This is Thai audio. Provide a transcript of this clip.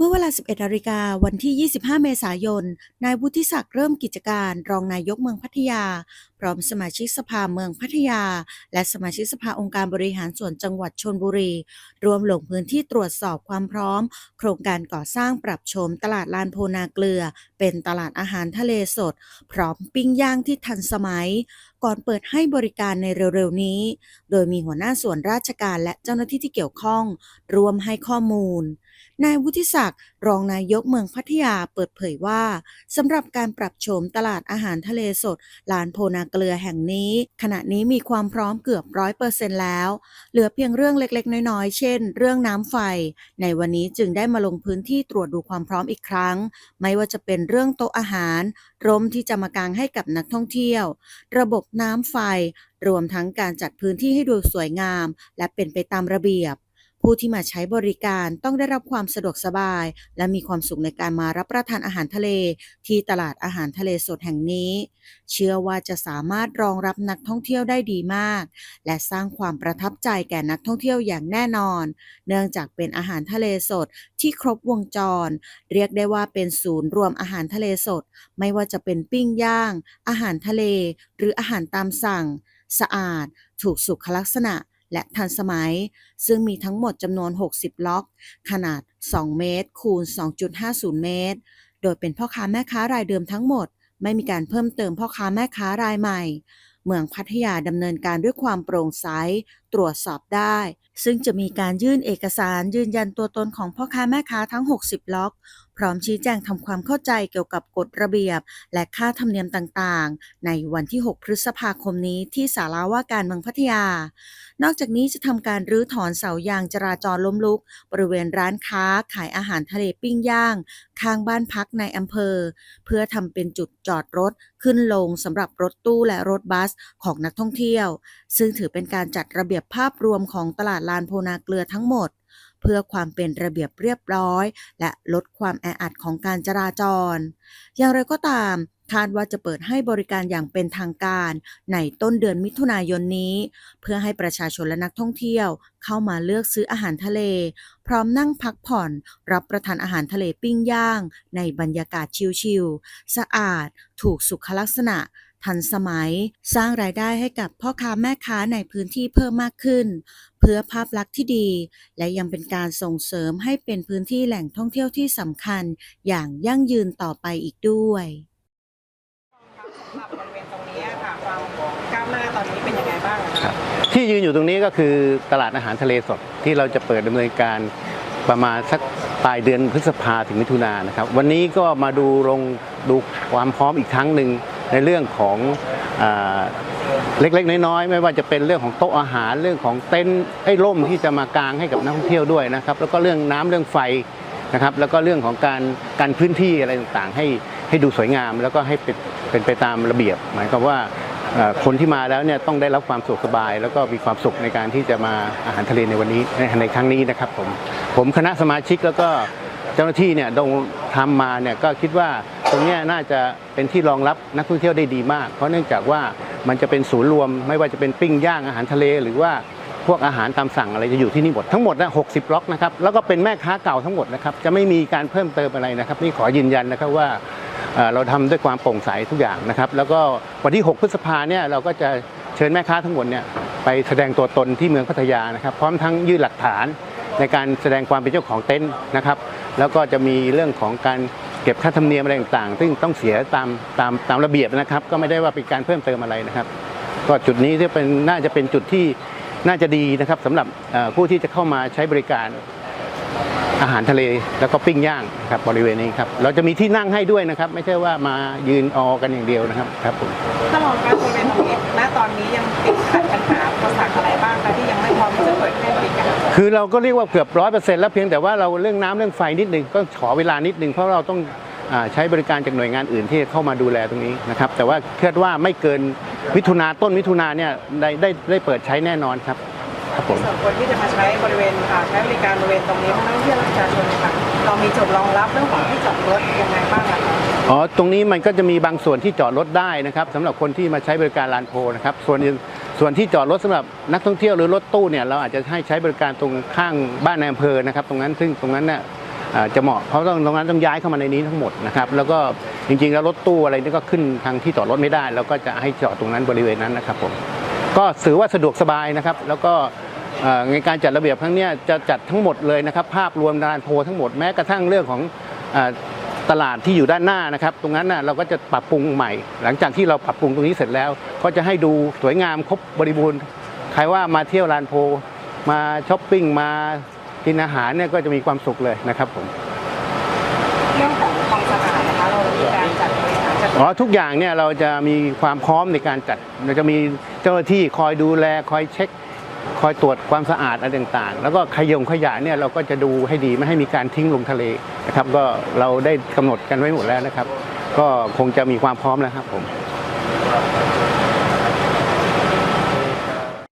เมื่อเวลา 11นาฬิกาวันที่ 25 เมษายน นายวุฒิศักดิ์เริ่มกิจการรองนายกเมืองพัทยา พร้อมสมาชิกสภาเมืองพัทยา และสมาชิกสภาองค์การบริหารส่วนจังหวัดชนบุรี รวมลงพื้นที่ตรวจสอบความพร้อม โครงการก่อสร้างปรับโฉมตลาดลานโพนาเกลือ เป็นตลาดอาหารทะเลสด พร้อมปิ้งย่างที่ทันสมัย ก่อนเปิดให้บริการในเร็วๆนี้ โดยมีหัวหน้าส่วนราชการและเจ้าหน้าที่ที่เกี่ยวข้องรวมให้ข้อมูล นายวุฒิศักดิ์รองนายกเมืองพัทยาเปิดเผยว่าสำหรับการปรับโฉมตลาดอาหารทะเลสดลานโพนาเกลือแห่งนี้ ขณะนี้มีความพร้อมเกือบร้อยเปอร์เซ็นแล้ว เหลือเพียงเรื่องเล็กๆ น้อยๆ เช่น เรื่องน้ำไฟ ในวันนี้จึงได้มาลงพื้นที่ตรวจดูความพร้อมอีกครั้ง ไม่ว่าจะเป็นเรื่องโต๊ะอาหารร่มที่จะมากางให้กับนักท่องเที่ยว ระบบน้ำไฟ รวมทั้งการจัดพื้นที่ให้ดูสวยงาม และเป็นไปตามระเบียบ ผู้ที่มาใช้บริการต้องได้รับความสะดวกสบาย และมีความสุขในการมารับประทานอาหารทะเล ที่ตลาดอาหารทะเลสดแห่งนี้ เชื่อว่าจะสามารถรองรับนักท่องเที่ยวได้ดีมาก และสร้างความประทับใจแก่นักท่องเที่ยวอย่างแน่นอน เนื่องจากเป็นอาหารทะเลสดที่ครบวงจร เรียกได้ว่าเป็นศูนย์รวมอาหารทะเลสด ไม่ว่าจะเป็นปิ้งย่าง อาหารทะเล หรืออาหารตามสั่ง สะอาด ถูกสุขลักษณะ และทันสมัย ซึ่งมีทั้งหมดจำนวน 60 ล็อก ขนาด 2 เมตร คูณ 2.50 เมตร โดยเป็นพ่อค้าแม่ค้ารายเดิมทั้งหมด ไม่มีการเพิ่มเติมพ่อค้าแม่ค้ารายใหม่ เมืองพัทยาดำเนินการด้วยความโปร่งใสตรวจสอบได้ ซึ่งจะมีการยื่นเอกสารยืนยันตัวตนของพ่อค้าแม่ค้าทั้ง 60 ล็อก พร้อมชี้แจงทำความเข้าใจเกี่ยวกับกฎระเบียบ และค่าธรรมเนียมต่างๆ ในวันที่ 6 พฤษภาคมนี้ที่ศาลาว่าการเมืองพัทยา นอกจากนี้จะทำการรื้อถอนเสายางจราจรล้มลุก บริเวณร้านค้าขายอาหารทะเลปิ้งย่าง ข้างบ้านพักในอำเภอ เพื่อทำเป็นจุดจอดรถขึ้นลงสำหรับรถตู้และรถบัสของนักท่องเที่ยว ซึ่งถือเป็นการจัดระเบียบยบภาพรวมของตลาดลานโพนาเกลือทั้งหมด เพื่อความเป็นระเบียบเรียบร้อย และลดความแออัดของการจราจร อย่างไรก็ตามคาดว่าจะเปิดให้บริการอย่างเป็นทางการในต้นเดือนมิถุนายนนี้ เพื่อให้ประชาชนและนักท่องเที่ยวเข้ามาเลือกซื้ออาหารทะเล พร้อมนั่งพักผ่อน รับประทานอาหารทะเลปิ้งย่าง ในบรรยากาศชิลๆสะอาด ถูกสุขลักษณะ ทันสมัย สร้างรายได้ให้กับพ่อค้าแม่ค้าในพื้นที่เพิ่มมากขึ้น เพื่อภาพลักษณ์ที่ดี และยังเป็นการส่งเสริมให้เป็นพื้นที่แหล่งท่องเที่ยวที่สำคัญ อย่างยั่งยืนต่อไปอีกด้วยครับที่ยืนอยู่ตรงนี้ก็คือตลาดอาหารทะเลสดที่เราจะเปิดดำเนินการประมาณสักปลายเดือนพฤษภาถึงมิถุนายนนะครับ วันนี้ก็มาดูลงดูความพร้อมอีกครั้งหนึ่ง ในเรื่องของอเล็กๆ น้อยๆ ไม่ว่าจะเป็นเรื่องของโต๊ะอาหารเรื่องของเต็นท์ให้ร่มที่จะมากางให้กับนักท่องเที่ยวด้วยนะครับ แล้วก็เรื่องน้ำเรื่องไฟนะครับ แล้วก็เรื่องของการการพื้นที่อะไรต่างๆ ให้ให้ดูสวยงาม แล้วก็ให้เป็นเป็นไปตามระเบียบ หมายความว่าคนที่มาแล้วเนี่ยต้องได้รับความสุขสบาย แล้วก็มีความสุขในการที่จะมาอาหารทะเลในวันนี้ในในครั้งนี้นะครับผมผมคณะสมาชิกแล้วก็เจ้าหน้าที่เนี่ยดง ทำมาเนี่ยก็คิดว่าตรงนี้น่าจะเป็นที่รองรับนักท่องเที่ยวได้ดีมาก เพราะเนื่องจากว่ามันจะเป็นศูนย์รวม ไม่ว่าจะเป็นปิ้งย่างอาหารทะเล หรือว่าพวกอาหารตามสั่งอะไรจะอยู่ที่นี่หมดทั้งหมดนะ60ล็อกนะครับแล้วก็เป็นแม่ค้าเก่าทั้งหมดนะครับจะไม่มีการเพิ่มเติมอะไรนะครับนี่ขอยืนยันนะครับว่าเอ่อเราทำด้วยความโปร่งใสทุกอย่างนะครับแล้วก็วันที่ 6 พฤษภาเนี่ยเราก็จะเชิญแม่ค้าทั้งหมดเนี่ยไปแสดงตัวตนที่เมืองพัทยานะครับ พร้อมทั้งยื่นหลักฐานในการแสดงความเป็นเจ้าของเต็นท์นะครับ แล้วก็จะมีเรื่องของการเก็บค่าธรรมเนียมอะไรต่างๆ ซึ่งต้องเสียตามตามตามระเบียบนะครับ ก็ไม่ได้ว่าเป็นการเพิ่มเติมอะไรนะครับ ก็จุดนี้ที่เป็นน่าจะเป็นจุดที่น่าจะดีนะครับสำหรับผู้ที่จะเข้ามาใช้บริการอาหารทะเลแล้วก็ปิ้งย่างครับบริเวณนี้ครับเราจะมีที่นั่งให้ด้วยนะครับ ไม่ใช่ว่ามายืนออกันอย่างเดียวนะครับครับผมตลอดการบริเวณ คือเราก็เรียกว่าเกือบร้อยเปอร์เซ็นต์แล้วเพียงแต่ว่าเราเรื่องน้ำเรื่องไฟนิดนึงก็ขอเวลานิดนึงเพราะเราต้องอาใช้บริการจากหน่วยงานอื่นที่เข้ามาดูแลตรงนี้นะครับแต่ว่าคาดว่าไม่เกินมิถุนาต้นมิถุนาเนี่ยได้ได้ได้เปิดใช้แน่นอนครับครับผมส่วนคนที่จะมาใช้บริเวณอ่าใช้บริการบริเวณตรงนี้ทั้งนักท่องเที่ยวและประชาชนค่ะเรามีจุดรองรับเรื่องของที่จอดรถยังไงบ้างอะคะอ๋อตรงนี้มันก็จะมีบางส่วนที่จอดรถได้นะครับสำหรับคนที่มาใช้บริการลานโพนะครับส่วนอื่น ส่วนที่จอดรถสำหรับนักท่องเที่ยวหรือรถตู้เนี่ยเราอาจจะให้ใช้บริการตรงข้างบ้านในอำเภอนะครับ ตรงนั้นซึ่งตรงนั้นเนี่ยจะเหมาะเพราะต้องตรงนั้นต้องย้ายเข้ามาในนี้ทั้งหมดนะครับแล้วก็จริงๆแล้วรถตู้อะไรนี่ก็ขึ้นทางที่จอดรถไม่ได้เราก็จะให้จอดตรงนั้นบริเวณนั้นนะครับผมก็ถือว่าสะดวกสบายนะครับ แล้วก็ในการจัดระเบียบครั้งนี้จะจัดทั้งหมดเลยนะครับ ภาพรวมลานโพทั้งหมดแม้กระทั่งเรื่องของ ตลาดที่อยู่ด้านหน้านะครับ ตรงนั้นน่ะเราก็จะปรับปรุงใหม่ หลังจากที่เราปรับปรุงตรงนี้เสร็จแล้ว ก็จะให้ดูสวยงามครบบริบูรณ์ใครว่ามาเที่ยวลานโพมาช้อปปิ้งมากินอาหารเนี่ยก็จะมีความสุขเลยนะครับผมเรื่องของความสะอาดนะคะเรามีการจัดบริหารจัดอ๋อทุกอย่างเนี่ยเราจะมีความพร้อมในการจัดเราจะมีเจ้าหน้าที่คอยดูแลคอยเช็ค คอยตรวจความสะอาดอะไรต่างๆ แล้วก็ขยงขยะเนี่ยเราก็จะดูให้ดีไม่ให้มีการทิ้งลงทะเลนะครับ ก็เราได้กำหนดกันไว้หมดแล้วนะครับ ก็คงจะมีความพร้อมแล้วครับผม